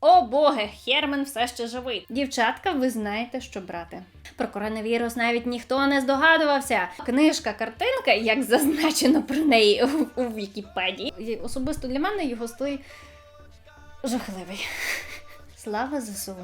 О боги, Хермен все ще живий. Дівчатка, ви знаєте, що брати. Про коронавірус навіть ніхто не здогадувався. Книжка, картинка, як зазначено про неї у, Вікіпедії. Особисто для мене його стой жахливий. Слава ЗСУ.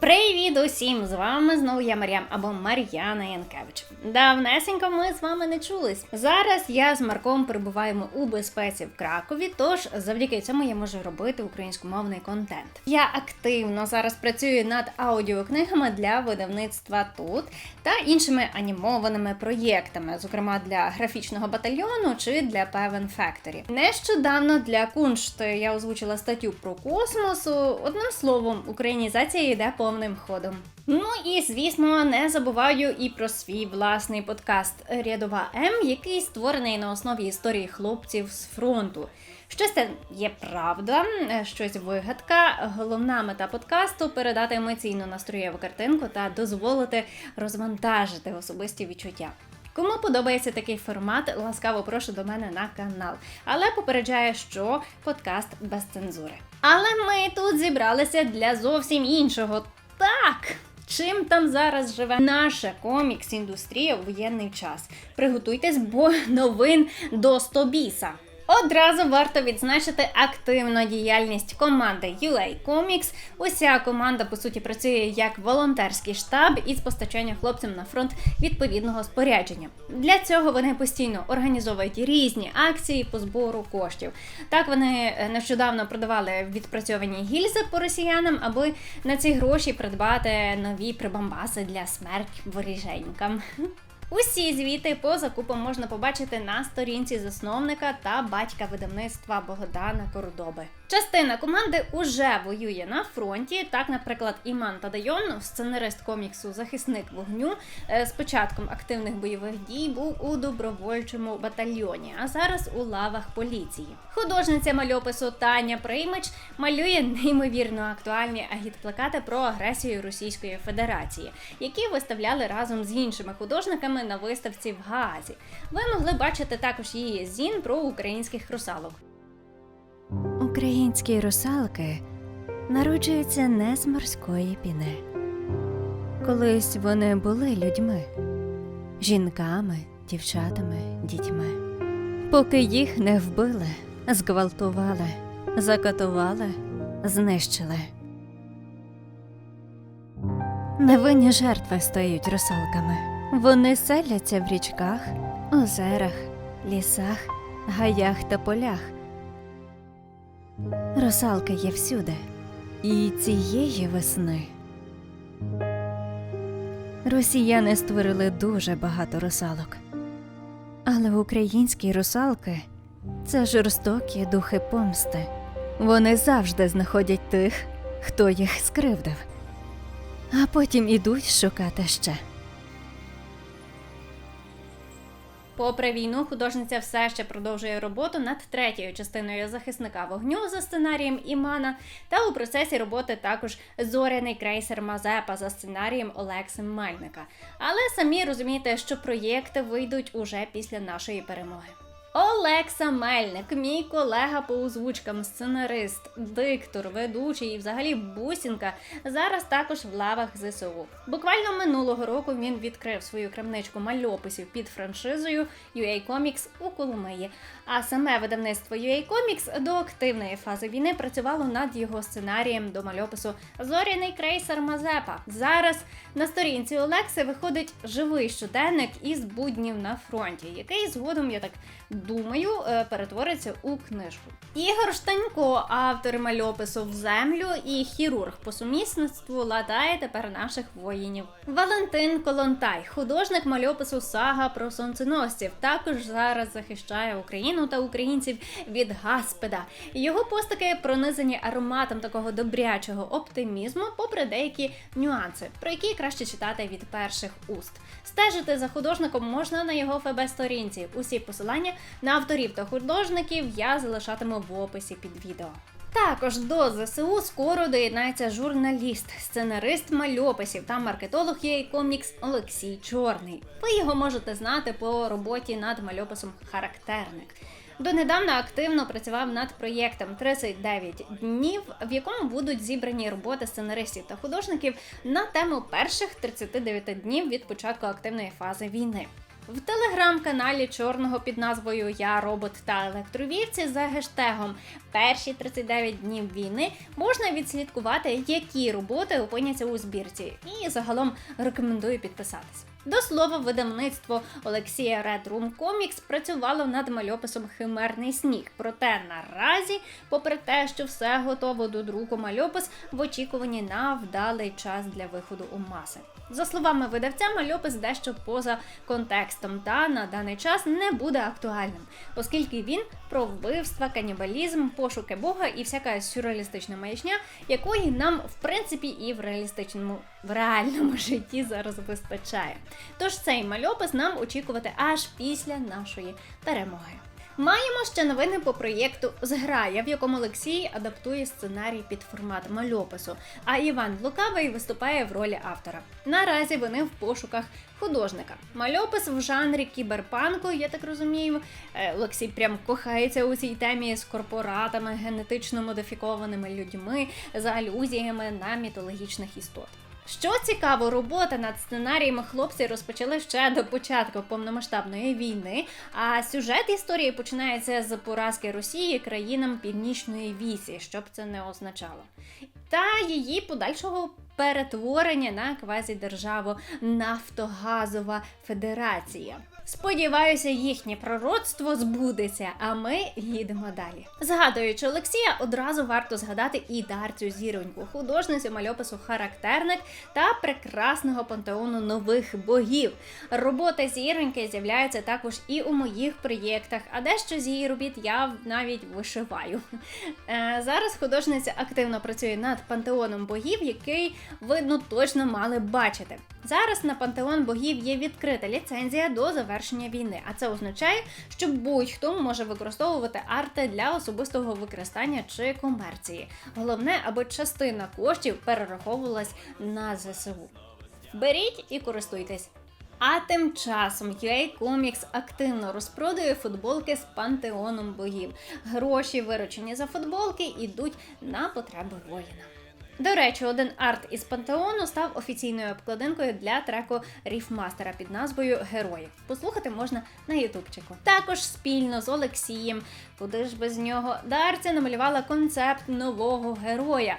Привіт усім! З вами знову я Мар'ям або Мар'яна Янкевич. Давнесенько ми з вами не чулись. Зараз я з Марком перебуваємо у безпеці в Кракові, тож завдяки цьому я можу робити українськомовний контент. Я активно зараз працюю над аудіокнигами для видавництва тут та іншими анімованими проєктами, зокрема для графічного батальйону чи для Певен Factory. Нещодавно для Куншт я озвучила статтю про космос. Одним словом, українізація йде повним ходом. Ну і звісно, не забуваю і про свій власний подкаст Рядова М, який створений на основі історії хлопців з фронту. Щось це є правда, щось вигадка. Головна мета подкасту передати емоційну настроєву картинку та дозволити розвантажити особисті відчуття. Кому подобається такий формат, ласкаво прошу до мене на канал. Але попереджаю, що подкаст без цензури. Але ми тут зібралися для зовсім іншого. Так. Чим там зараз живе наша комікс-індустрія у воєнний час? Приготуйтесь, бо новин до стобіса. Одразу варто відзначити активну діяльність команди UA Comics. Уся команда по суті працює як волонтерський штаб із постачання хлопцям на фронт відповідного спорядження. Для цього вони постійно організовують різні акції по збору коштів. Так вони е, нещодавно продавали відпрацьовані гільзи по росіянам, аби на ці гроші придбати нові прибамбаси для смерть воріженькам. Усі звіти по закупам можна побачити на сторінці засновника та батька видавництва Богдана Кордоби. Частина команди уже воює на фронті. Так, наприклад, Іман Тадайон, сценарист коміксу Захисник вогню, е, з початком активних бойових дій був у добровольчому батальйоні, а зараз у лавах поліції. Художниця мальопису Таня Приймич малює неймовірно актуальні агітплакати про агресію Російської Федерації, які виставляли разом з іншими художниками на виставці в Гаазі. Ви могли бачити також її зін про українських русалок. Українські русалки народжуються не з морської піни. Колись вони були людьми, жінками, дівчатами, дітьми. Поки їх не вбили, зґвалтували, закатували, знищили. Невинні жертви стають русалками. Вони селяться в річках, озерах, лісах, гаях та полях. Русалки є всюди. І цієї весни. Росіяни створили дуже багато русалок. Але українські русалки це жорстокі духи помсти. Вони завжди знаходять тих, хто їх скривдив, а потім ідуть шукати ще. Попри війну, художниця все ще продовжує роботу над третьою частиною захисника вогню за сценарієм Імана, та у процесі роботи також зоряний крейсер Мазепа за сценарієм Олекси Мельника. Але самі розумієте, що проєкти вийдуть уже після нашої перемоги. Олекса Мельник, мій колега по озвучкам, сценарист, диктор, ведучий і взагалі бусінка, зараз також в лавах ЗСУ. Буквально минулого року він відкрив свою крамничку мальописів під франшизою UA Comics у Коломиї. А саме видавництво UA Comics до активної фази війни працювало над його сценарієм до мальопису Зоряний крейсер Мазепа. Зараз на сторінці Олекси виходить живий щоденник із буднів на фронті, який згодом я так думаю, е, перетвориться у книжку. Ігор Штанько, автор мальопису в землю і хірург по сумісництву, ладає тепер наших воїнів. Валентин Колонтай, художник мальопису сага про сонценосців, також зараз захищає Україну та українців від гаспеда. Його постаки пронизані ароматом такого добрячого оптимізму, попри деякі нюанси, про які краще читати від перших уст. Стежити за художником можна на його ФБ-сторінці. Усі посилання на авторів та художників я залишатиму в описі під відео. Також до ЗСУ скоро доєднається журналіст, сценарист мальописів та маркетолог UA Comics Олексій Чорний. Ви його можете знати по роботі над мальописом Характерник. Донедавна активно працював над проєктом 39 днів, в якому будуть зібрані роботи сценаристів та художників на тему перших 39 днів від початку активної фази війни. В телеграм-каналі чорного під назвою Я робот та електровівці за гештегом Перші 39 днів війни можна відслідкувати, які роботи опиняться у збірці, і загалом рекомендую підписатись. До слова, видавництво Олексія Red Room Comics працювало над мальописом Химерний сніг. Проте наразі, попри те, що все готово до друку мальопис, в очікуванні на вдалий час для виходу у маси. За словами видавця, мальопис дещо поза контекстом та на даний час не буде актуальним, оскільки він про вбивства, канібалізм, пошуки Бога і всяка сюрреалістична маячня, якої нам в принципі і в реалістичному в реальному житті зараз вистачає. Тож цей мальопис нам очікувати аж після нашої перемоги. Маємо ще новини по проєкту Зграя, в якому Олексій адаптує сценарій під формат мальопису, а Іван Лукавий виступає в ролі автора. Наразі вони в пошуках художника. Мальопис в жанрі кіберпанку, я так розумію. Е, Олексій прям кохається у цій темі з корпоратами, генетично модифікованими людьми, за алюзіями на мітологічних істот. Що цікаво, робота над сценаріями хлопці розпочали ще до початку повномасштабної війни. А сюжет історії починається з поразки Росії країнам Північної Вісі, що б це не означало, та її подальшого перетворення на квазідержаву Нафтогазова Федерація. Сподіваюся, їхнє пророцтво збудеться, а ми їдемо далі. Згадуючи Олексія, одразу варто згадати і Дарцю Зіроньку, художницю мальопису характерник та прекрасного пантеону нових богів. Робота зіроньки з'являється також і у моїх проєктах, а дещо з її робіт я навіть вишиваю. Е, Зараз художниця активно працює над пантеоном богів, який ви ну точно мали бачити. Зараз на пантеон богів є відкрита ліцензія до завершення війни, а це означає, що будь-хто може використовувати арти для особистого використання чи комерції. Головне, аби частина коштів перераховувалась на ЗСУ. Беріть і користуйтесь. А тим часом UA Comics активно розпродує футболки з пантеоном богів. Гроші, виручені за футболки, йдуть на потреби воїна. До речі, один арт із пантеону став офіційною обкладинкою для треку Ріфмастера під назвою Героїв. Послухати можна на ютубчику. Також спільно з Олексієм, куди ж без нього, Дарця намалювала концепт нового героя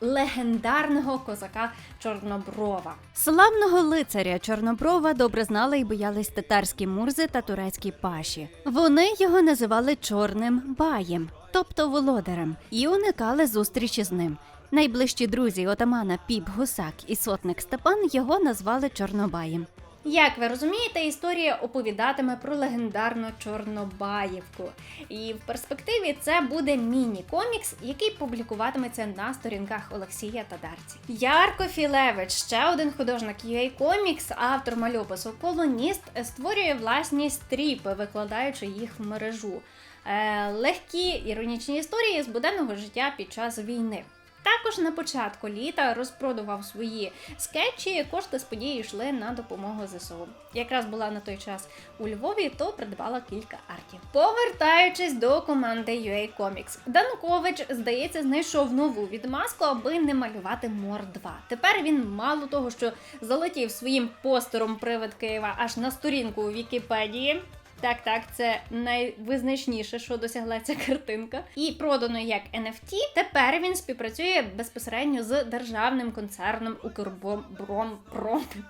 легендарного козака Чорноброва. Славного лицаря Чорноброва добре знали і боялись татарські мурзи та турецькі паші. Вони його називали чорним баєм, тобто володарем, і уникали зустрічі з ним. Найближчі друзі отамана Піп Гусак і сотник Степан його назвали Чорнобаєм. Як ви розумієте, історія оповідатиме про легендарну Чорнобаївку. І в перспективі це буде міні-комікс, який публікуватиметься на сторінках Олексія та Дарці. Ярко Філевич, ще один художник UA Comics, автор мальопису Колоніст, створює власні стріпи, викладаючи їх в мережу. Е, легкі іронічні історії з буденного життя під час війни. Також на початку літа розпродував свої скетчі. Кошти з події йшли на допомогу ЗСУ. Якраз була на той час у Львові, то придбала кілька артів. Повертаючись до команди UA Comics, Данкович, здається, знайшов нову відмазку, аби не малювати Мор 2. Тепер він мало того, що залетів своїм постером привид Києва аж на сторінку у Вікіпедії. Так, так, це найвизначніше, що досягла ця картинка. І продано як NFT. Тепер він співпрацює безпосередньо з державним концерном Укрбором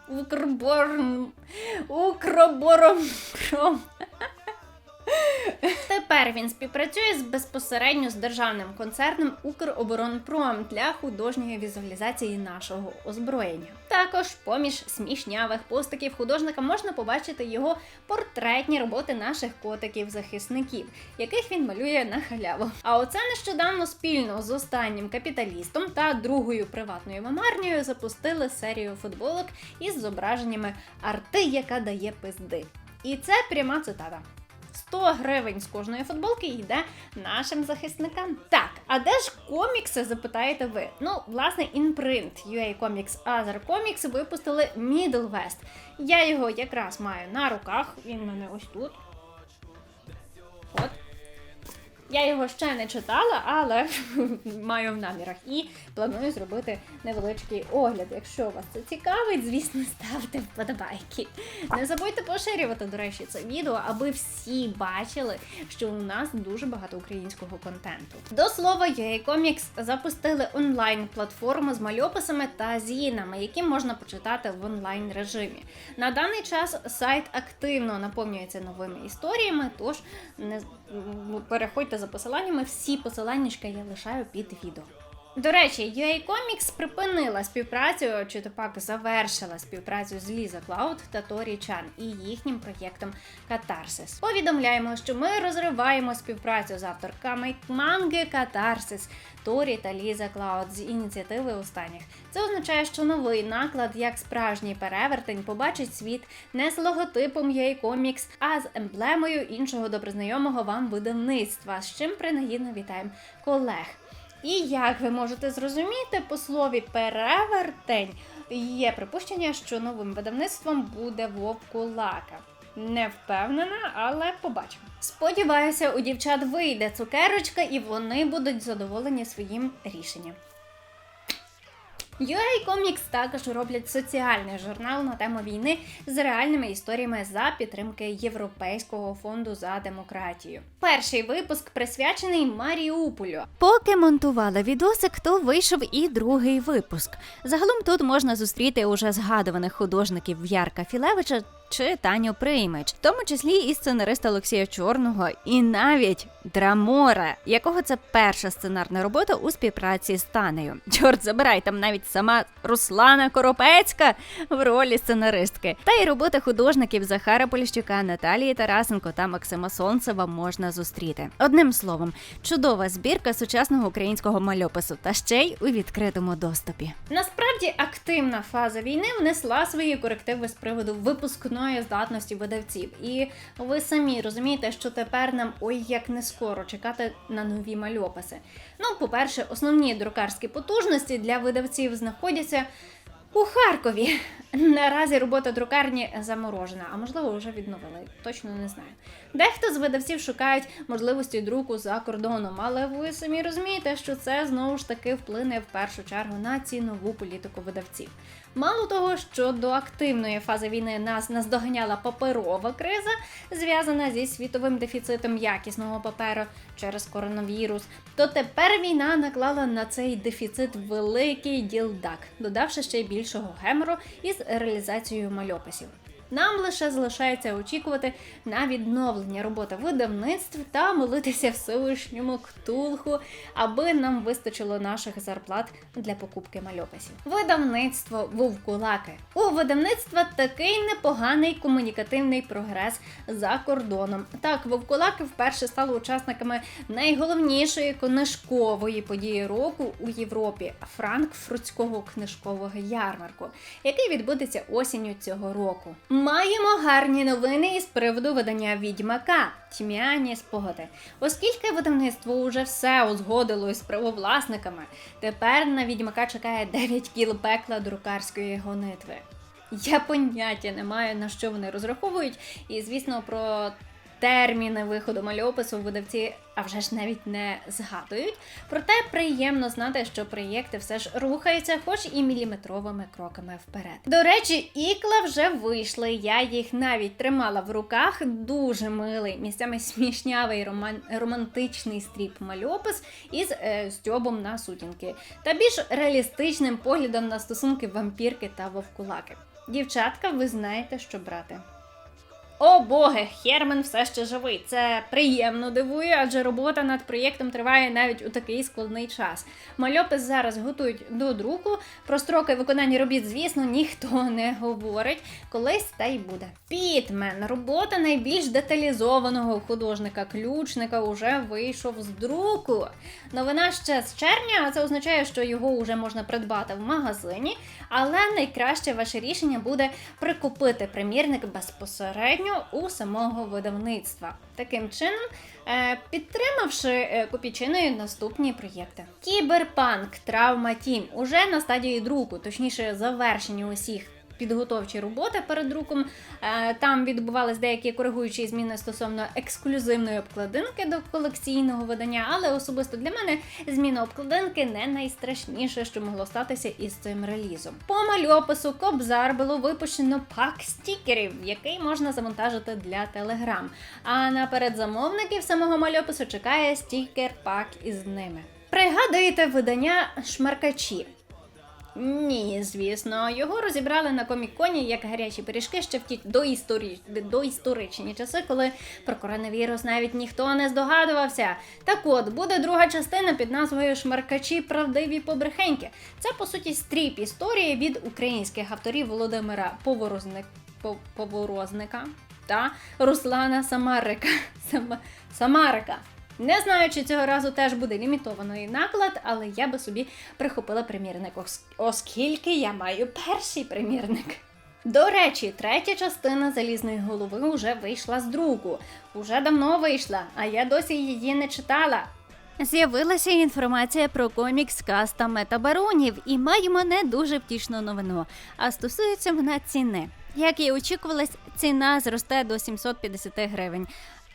Укрборм Укроборомпром. Тепер він співпрацює з безпосередньо з державним концерном Укроборонпром для художньої візуалізації нашого озброєння. Також поміж смішнявих постиків художника можна побачити його портретні роботи наших котиків-захисників, яких він малює на халяву. А оце нещодавно спільно з останнім капіталістом та другою приватною мамарнею запустили серію футболок із зображеннями арти, яка дає пизди. І це пряма цитата. 100 гривень з кожної футболки йде нашим захисникам. Так, а де ж комікси, запитаєте ви? Ну, власне, інпринт UA Comics Other Comics випустили Middle West. Я його якраз маю на руках, він мене ось тут. От. Я його ще не читала, але маю в намірах і планую зробити невеличкий огляд. Якщо вас це цікавить, звісно, ставте вподобайки. Не забудьте поширювати, до речі, це відео, аби всі бачили, що у нас дуже багато українського контенту. До слова, UA Comics запустили онлайн-платформу з мальописами та зінами, які можна почитати в онлайн режимі. На даний час сайт активно наповнюється новими історіями, тож не переходьте за посиланнями. Всі посиланнячка я лишаю під відео. До речі, UA Comics припинила співпрацю, чи то пак завершила співпрацю з Ліза Клауд та Торі Чан і їхнім проєктом Катарсис. Повідомляємо, що ми розриваємо співпрацю з авторками манги Катарсис Торі та Ліза Клауд з ініціативи останніх. Це означає, що новий наклад, як справжній перевертень, побачить світ не з логотипом UA Comics, а з емблемою іншого добрознайомого вам видавництва, з чим принагідно вітаємо колег. І як ви можете зрозуміти, по слові перевертень є припущення, що новим видавництвом буде Вовкулака. Не впевнена, але побачимо. Сподіваюся, у дівчат вийде цукерочка, і вони будуть задоволені своїм рішенням. UA Comics також роблять соціальний журнал на тему війни з реальними історіями за підтримки Європейського фонду за демократію. Перший випуск присвячений Маріуполю. Поки монтувала відосик, то вийшов і другий випуск. Загалом тут можна зустріти уже згадуваних художників Ярка Філевича чи Таню Приймич, в тому числі і сценариста Олексія Чорного, і навіть Драмора, якого це перша сценарна робота у співпраці з Танею. Чорт забирай, там навіть сама Руслана Коропецька в ролі сценаристки. Та й роботи художників Захара Поліщука, Наталії Тарасенко та Максима Сонцева можна зустріти. Одним словом, чудова збірка сучасного українського мальопису та ще й у відкритому доступі. Насправді активна фаза війни внесла свої корективи з приводу випускної здатності видавців. І ви самі розумієте, що тепер нам ой як не скоро чекати на нові мальописи. Ну, по-перше, основні друкарські потужності для видавців знаходяться. У Харкові наразі робота друкарні заморожена, а можливо вже відновили. Точно не знаю. Дехто з видавців шукають можливості друку за кордоном, але ви самі розумієте, що це знову ж таки вплине в першу чергу на цінову політику видавців. Мало того, що до активної фази війни нас наздоганяла паперова криза, зв'язана зі світовим дефіцитом якісного паперу через коронавірус, то тепер війна наклала на цей дефіцит великий ділдак, додавши ще й більшого гемору із реалізацією мальописів. Нам лише залишається очікувати на відновлення роботи видавництв та молитися Всевишньому ктулху, аби нам вистачило наших зарплат для покупки мальописів. Видавництво Вовкулаки. У видавництва такий непоганий комунікативний прогрес за кордоном. Так, Вовкулаки вперше стали учасниками найголовнішої книжкової події року у Європі франкфуртського книжкового ярмарку, який відбудеться осінню цього року. Маємо гарні новини із приводу видання відьмака тьмяні спогади. Оскільки видавництво уже все узгодило із правовласниками, тепер на відьмака чекає 9 кіл пекла друкарської гонитви. Я поняття не маю на що вони розраховують, і звісно про терміни виходу мальопису видавці, а вже ж навіть не згадують. Проте приємно знати, що проєкти все ж рухаються, хоч і міліметровими кроками вперед. До речі, ікла вже вийшли. Я їх навіть тримала в руках. Дуже милий, місцями смішнявий роман... романтичний стріп мальопис із е, стьобом на сутінки та більш реалістичним поглядом на стосунки вампірки та вовкулаки. Дівчатка, ви знаєте, що брати. О боги, Хермен все ще живий. Це приємно дивує, адже робота над проєктом триває навіть у такий складний час. Мальопис зараз готують до друку. Про строки виконання робіт, звісно, ніхто не говорить. Колись та й буде. Пітмен, робота найбільш деталізованого художника-ключника, уже вийшов з друку. Новина ще з червня, а це означає, що його вже можна придбати в магазині. Але найкраще ваше рішення буде прикупити примірник безпосередньо у самого видавництва. Таким чином, е, підтримавши купічиною копійчиною наступні проєкти. Кіберпанк Травма Тім уже на стадії друку, точніше завершення усіх підготовчі роботи перед друком. Е, Там відбувались деякі коригуючі зміни стосовно ексклюзивної обкладинки до колекційного видання, але особисто для мене зміна обкладинки не найстрашніше, що могло статися із цим релізом. По мальопису Кобзар було випущено пак стікерів, який можна завантажити для Telegram. А на передзамовників самого мальопису чекає стікер-пак із ними. Пригадуєте видання Шмаркачі. Ні, звісно, його розібрали на коміконі як гарячі пиріжки ще в ті доісторі... доісторичні часи, коли про коронавірус навіть ніхто не здогадувався. Так от буде друга частина під назвою Шмаркачі правдиві побрехеньки. Це по суті стріп історії від українських авторів Володимира Поворозник... По- Поворозника та Руслана Самарика. Сама... Самарика. Не знаю, чи цього разу теж буде лімітований наклад, але я би собі прихопила примірник, ос- оскільки я маю перший примірник. До речі, третя частина залізної голови вже вийшла з друку. Уже давно вийшла, а я досі її не читала. З'явилася інформація про комікс Каста Метабаронів і маємо не дуже втішну новину. А стосується вона ціни. Як і очікувалось, ціна зросте до 750 гривень.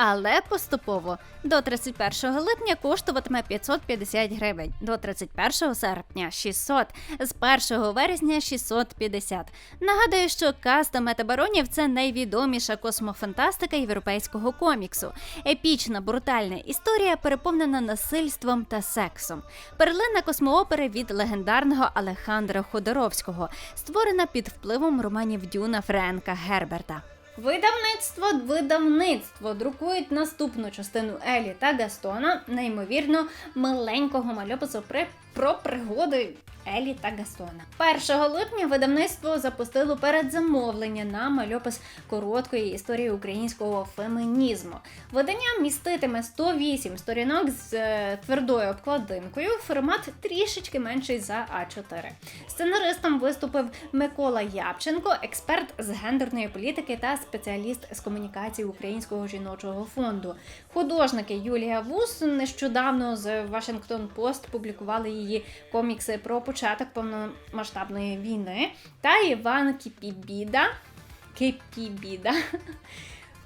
Але поступово до 31 липня коштуватиме 550 гривень, до 31 серпня 600, з 1 вересня 650. Нагадую, що каста метабаронів це найвідоміша космофантастика європейського коміксу. Епічна брутальна історія, переповнена насильством та сексом. Перлина космоопери від легендарного Алехандра Ходоровського, створена під впливом романів Дюна Френка Герберта. Видавництво видавництво друкують наступну частину Елі та Гастона, неймовірно миленького мальопису при про пригоди Елі та Гастона. 1 липня видавництво запустило передзамовлення на мальопис короткої історії українського фемінізму. Видання міститиме 108 сторінок з е, твердою обкладинкою. Формат трішечки менший за А4. Сценаристом виступив Микола Япченко, експерт з гендерної політики та спеціаліст з комунікації Українського жіночого фонду. Художники Юлія Вус нещодавно з Вашингтон Пост публікували її комікси про початок повномасштабної війни. Та Іван Кіпібіда. Кіпібіда.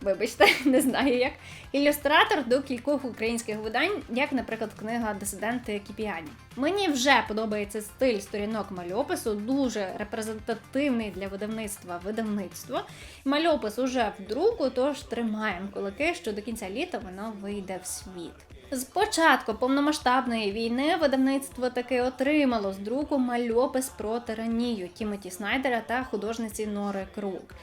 Вибачте, не знаю як. Ілюстратор до кількох українських видань, як, наприклад, книга Дисиденти Кіпіані. Мені вже подобається стиль сторінок мальопису, дуже репрезентативний для видавництва видавництво. Мальопис уже в друку, тож тримаємо кулаки, що до кінця літа воно вийде в світ. З початку повномасштабної війни видавництво таки отримало з друку мальопис про тиранію Тімоті Снайдера та художниці Нори Крук.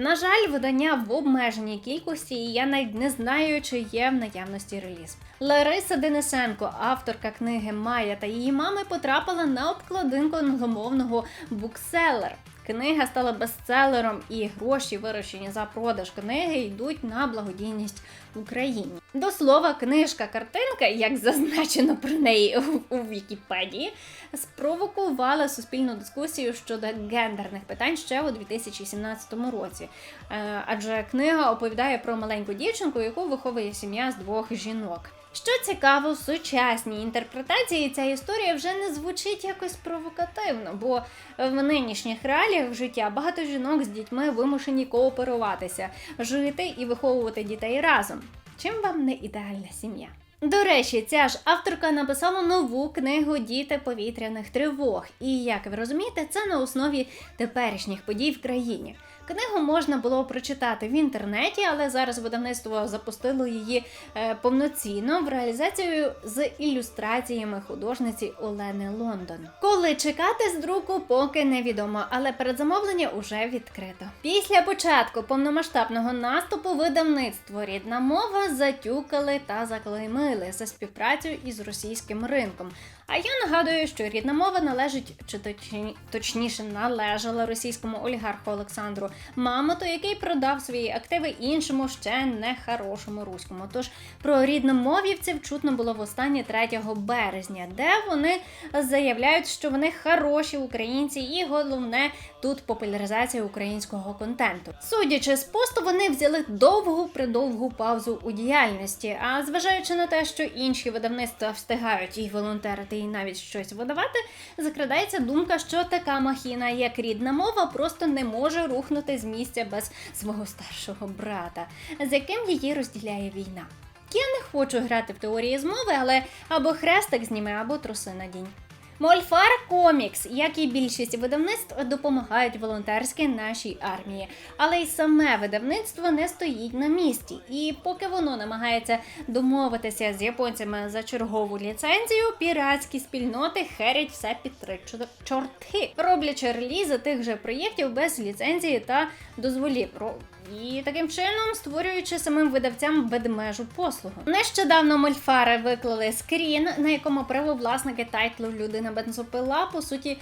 На жаль, видання в обмеженій кількості, і я навіть не знаю, чи є в наявності реліз. Лариса Денисенко, авторка книги Майя та її мами, потрапила на обкладинку англомовного букселер. Книга стала бестселером, і гроші, вирощені за продаж книги, йдуть на благодійність Україні. До слова, книжка-картинка, як зазначено про неї у, у Вікіпедії, спровокувала суспільну дискусію щодо гендерних питань ще у 2017 році. Е, Адже книга оповідає про маленьку дівчинку, яку виховує сім'я з двох жінок. Що цікаво, в сучасній інтерпретації ця історія вже не звучить якось провокативно, бо в нинішніх реаліях життя багато жінок з дітьми вимушені кооперуватися, жити і виховувати дітей разом. Чим вам не ідеальна сім'я? До речі, ця ж авторка написала нову книгу Діти повітряних тривог. І як ви розумієте, це на основі теперішніх подій в країні. Книгу можна було прочитати в інтернеті, але зараз видавництво запустило її е, повноцінно в реалізацію з ілюстраціями художниці Олени Лондон. Коли чекати з друку, поки невідомо, але передзамовлення уже відкрито. Після початку повномасштабного наступу видавництво рідна мова затюкали та заклеймили за співпрацю із російським ринком. А я нагадую, що рідна мова належить, чи точні, точніше належала російському олігарху Олександру Мамоту, який продав свої активи іншому ще не хорошому руському. Тож про рідномовівців чутно було востаннє 3 березня, де вони заявляють, що вони хороші українці, і головне тут популяризація українського контенту. Судячи з посту, вони взяли довгу придовгу паузу у діяльності. А зважаючи на те, що інші видавництва встигають і волонтерити, і навіть щось видавати, закрадається думка, що така махіна, як рідна мова, просто не може рухнути з місця без свого старшого брата, з яким її розділяє війна. Я не хочу грати в теорії змови, але або хрестик зніме, або труси надінь. Мольфар Комікс, як і більшість видавництв, допомагають волонтерськи нашій армії, але й саме видавництво не стоїть на місці. І поки воно намагається домовитися з японцями за чергову ліцензію, піратські спільноти херять все під три чорти, роблячи релізи тих же проєктів без ліцензії та дозволів. І таким чином створюючи самим видавцям ведмежу послугу. Нещодавно мольфари виклали скрін, на якому правовласники тайтлу Людина бензопила по суті.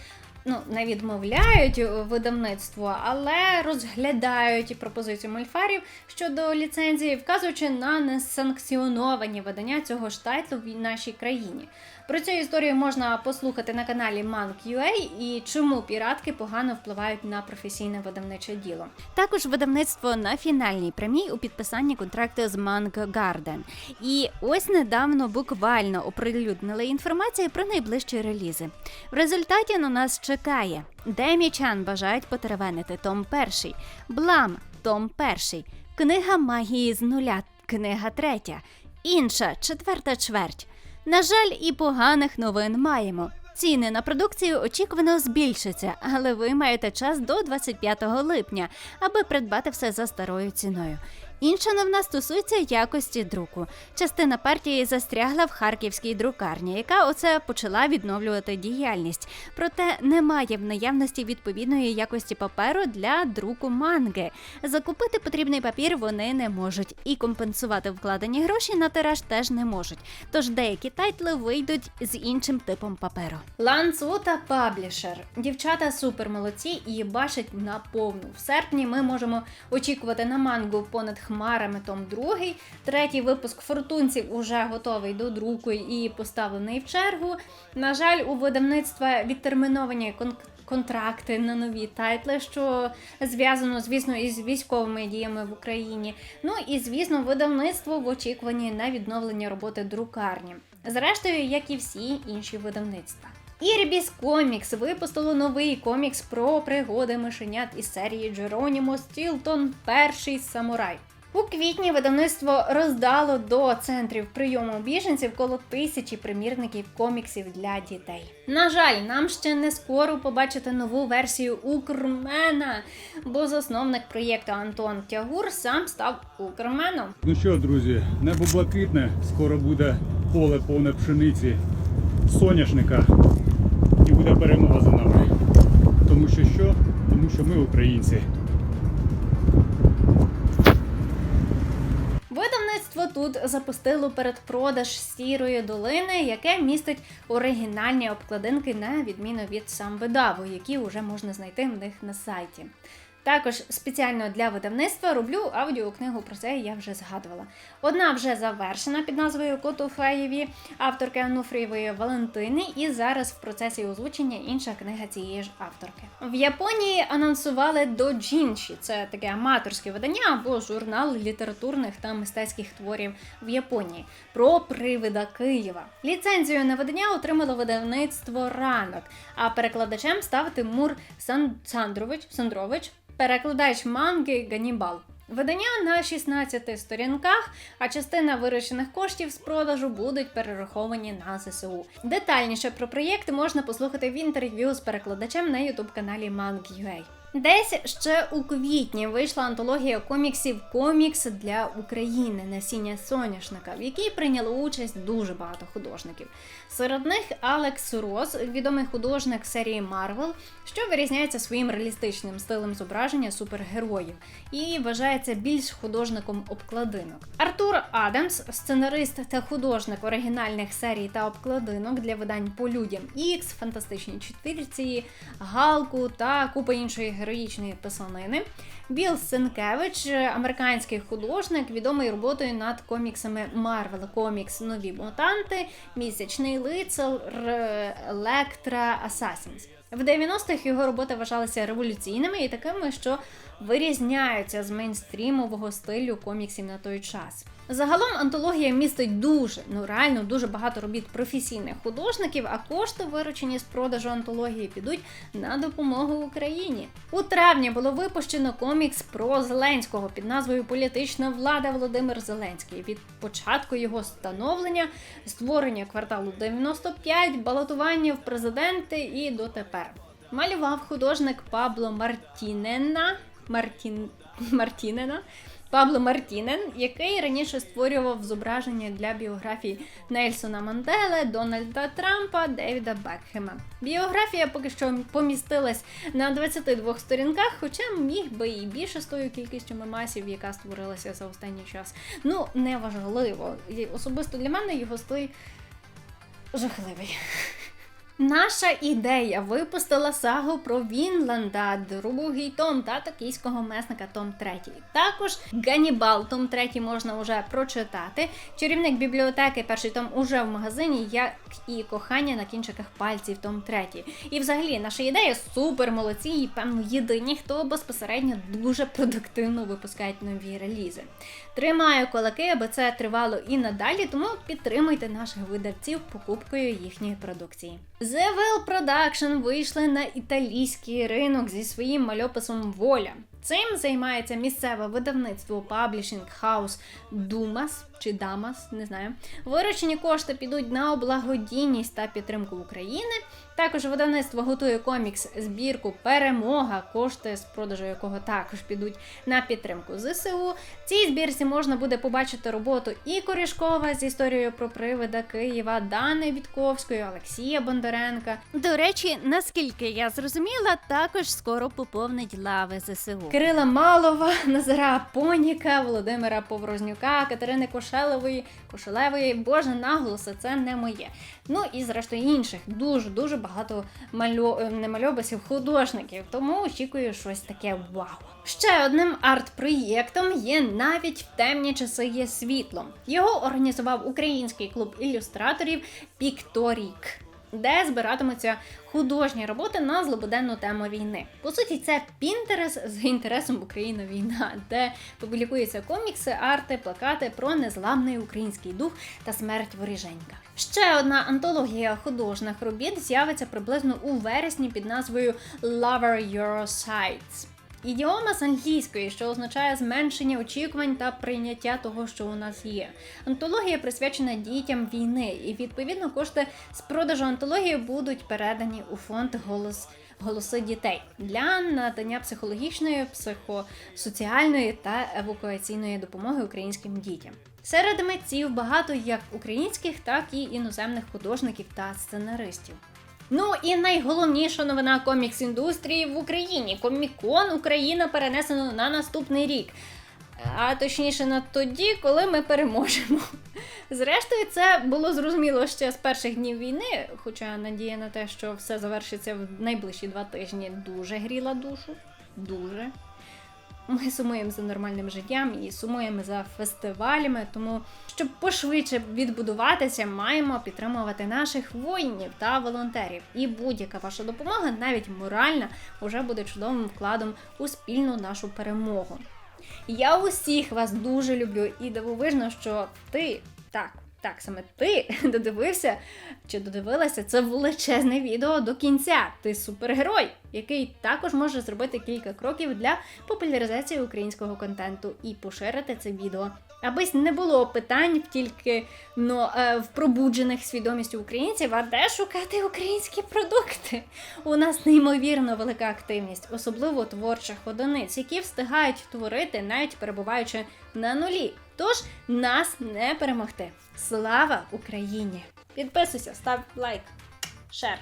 Ну, не відмовляють видавництво, але розглядають пропозицію мольфарів щодо ліцензії, вказуючи на несанкціоновані видання цього ж тайтлу в нашій країні. Про цю історію можна послухати на каналі Mank.ua і чому піратки погано впливають на професійне видавниче діло. Також видавництво на фінальній прямій у підписанні контракту з Mango Garden. І ось недавно буквально оприлюднили інформацію про найближчі релізи. В результаті на нас чекає Демі Чан бажають потеревенити Том перший, Блам Том перший, Книга магії з нуля, книга третя, інша четверта чверть. На жаль, і поганих новин маємо. Ціни на продукцію очікувано збільшаться, але ви маєте час до 25 липня, аби придбати все за старою ціною. Інша новина стосується якості друку. Частина партії застрягла в харківській друкарні, яка оце почала відновлювати діяльність. Проте немає в наявності відповідної якості паперу для друку манги. Закупити потрібний папір вони не можуть, і компенсувати вкладені гроші на тираж теж не можуть. Тож деякі тайтли вийдуть з іншим типом паперу. Ланцута Паблішер. Дівчата супер молодці і бачать на повну. В серпні ми можемо очікувати на мангу понад хмарами том другий. Третій випуск фортунців уже готовий до друку і поставлений в чергу. На жаль, у видавництва відтерміновані кон- контракти на нові тайтли, що зв'язано, звісно, із військовими діями в Україні. Ну і звісно, видавництво в очікуванні на відновлення роботи друкарні. Зрештою, як і всі інші видавництва. Ірбіс Комікс випустило новий комікс про пригоди мишенят із серії Джеронімо Стілтон Перший самурай. У квітні видавництво роздало до центрів прийому біженців коло тисячі примірників коміксів для дітей. На жаль, нам ще не скоро побачити нову версію Укрмена, бо засновник проєкту Антон Тягур сам став укрменом. Ну що, друзі, небо блакитне, скоро буде поле повне пшениці, соняшника і буде перемога за нами. Тому що що? Тому що ми українці. Тут запустило передпродаж сірої долини, яке містить оригінальні обкладинки на відміну від самбедаву, які вже можна знайти в них на сайті. Також спеціально для видавництва роблю аудіокнигу про це я вже згадувала. Одна вже завершена під назвою Коту Феєві авторки Ануфрієвої Валентини, і зараз в процесі озвучення інша книга цієї ж авторки. В Японії анонсували доджінші, це таке аматорське видання або журнал літературних та мистецьких творів в Японії про привида Києва. Ліцензію на видання отримало видавництво ранок, а перекладачем став Тимур Сан... Сандрович Сандрович, перекладач манги Ганібал. Видання на 16 сторінках, а частина виручених коштів з продажу будуть перераховані на ЗСУ. Детальніше про проєкт можна послухати в інтерв'ю з перекладачем на ютуб каналі Mang.ua. Десь ще у квітні вийшла антологія коміксів Комікс для України насіння соняшника, в якій прийняло участь дуже багато художників. Серед них Алекс Роз, відомий художник серії Марвел, що вирізняється своїм реалістичним стилем зображення супергероїв і вважається більш художником обкладинок. Артур Адамс, сценарист та художник оригінальних серій та обкладинок для видань по людям Ікс, фантастичній четвірці, Галку та купа іншої героїчної писанини. Біл Сенкевич, американський художник, відомий роботою над коміксами Марвел, комікс Нові мутанти, Місячний лицар, Електра, Асасінс. В 90-х його роботи вважалися революційними і такими, що вирізняються з мейнстрімового стилю коміксів на той час. Загалом антологія містить дуже, ну реально дуже багато робіт професійних художників, а кошти, виручені з продажу антології, підуть на допомогу Україні. У травні було випущено комікс про Зеленського під назвою Політична влада Володимир Зеленський. Від початку його становлення, створення кварталу 95, балотування в президенти і дотепер. Малював художник Пабло Мартінена. Мартін... Мартінена. Пабло Мартінен, який раніше створював зображення для біографій Нельсона Манделе, Дональда Трампа, Девіда Бекхема. Біографія поки що помістилась на 22 сторінках, хоча міг би і більше з тою кількістю мемасів, яка створилася за останній час. Ну, неважливо. Особисто для мене його стиль жахливий. Наша ідея випустила сагу про Вінланда, другий том та токійського месника Том 3. Також Ганібал Том 3 можна вже прочитати. Чарівник бібліотеки, перший том уже в магазині, як і кохання на кінчиках пальців Том 3. І взагалі наша ідея супер молодці і певно єдині, хто безпосередньо дуже продуктивно випускають нові релізи. Тримаю кулаки, аби це тривало і надалі, тому підтримуйте наших видавців покупкою їхньої продукції. The Well Production вийшли на італійський ринок зі своїм мальописом Воля. Цим займається місцеве видавництво Publishing House Dumas чи Damas, не знаю. Виручені кошти підуть на благодійність та підтримку України. Також видавництво готує комікс збірку Перемога, кошти з продажу якого також підуть на підтримку ЗСУ. В цій збірці можна буде побачити роботу і Корішкова з історією про привида Києва, Дани Вітковської, Олексія Бондаренка. До речі, наскільки я зрозуміла, також скоро поповнить лави ЗСУ. Кирила Малова, Назара Поніка, Володимира Поврознюка, Катерини Кошелевої, Кошелевої. Боже, наголоси, це не моє. Ну і зрештою інших дуже дуже багато мальо... е, не мальобасів, художників. Тому очікую щось таке вау. Ще одним арт-проєктом є навіть в темні часи є світло. Його організував український клуб ілюстраторів Пікторік де збиратимуться художні роботи на злободенну тему війни. По суті, це Пінтерес з інтересом Україна війна, де публікуються комікси, арти, плакати про незламний український дух та смерть воріженька. Ще одна антологія художніх робіт з'явиться приблизно у вересні під назвою Lover Your Sights. Ідіома з англійської, що означає зменшення очікувань та прийняття того, що у нас є. Антологія присвячена дітям війни, і відповідно кошти з продажу антології будуть передані у фонд голос. Голоси дітей для надання психологічної, психосоціальної та евакуаційної допомоги українським дітям. Серед митців багато як українських, так і іноземних художників та сценаристів. Ну і найголовніша новина комікс індустрії в Україні. Комікон Україна перенесено на наступний рік. А точніше на тоді, коли ми переможемо. Зрештою, це було зрозуміло ще з перших днів війни, хоча надія на те, що все завершиться в найближчі два тижні, дуже гріла душу. Дуже. Ми сумуємо за нормальним життям і сумуємо за фестивалями, тому щоб пошвидше відбудуватися, маємо підтримувати наших воїнів та волонтерів. І будь-яка ваша допомога, навіть моральна, вже буде чудовим вкладом у спільну нашу перемогу. Я усіх вас дуже люблю і дивовижно, що ти так. Так, саме ти додивився чи додивилася це величезне відео до кінця. Ти супергерой, який також може зробити кілька кроків для популяризації українського контенту і поширити це відео. Абись не було питань тільки но, е, в пробуджених свідомістю українців, а де шукати українські продукти. У нас неймовірно велика активність, особливо творчих одиниць, які встигають творити, навіть перебуваючи на нулі. Тож нас не перемогти. Слава Україні! Підписуйся, став лайк, шер.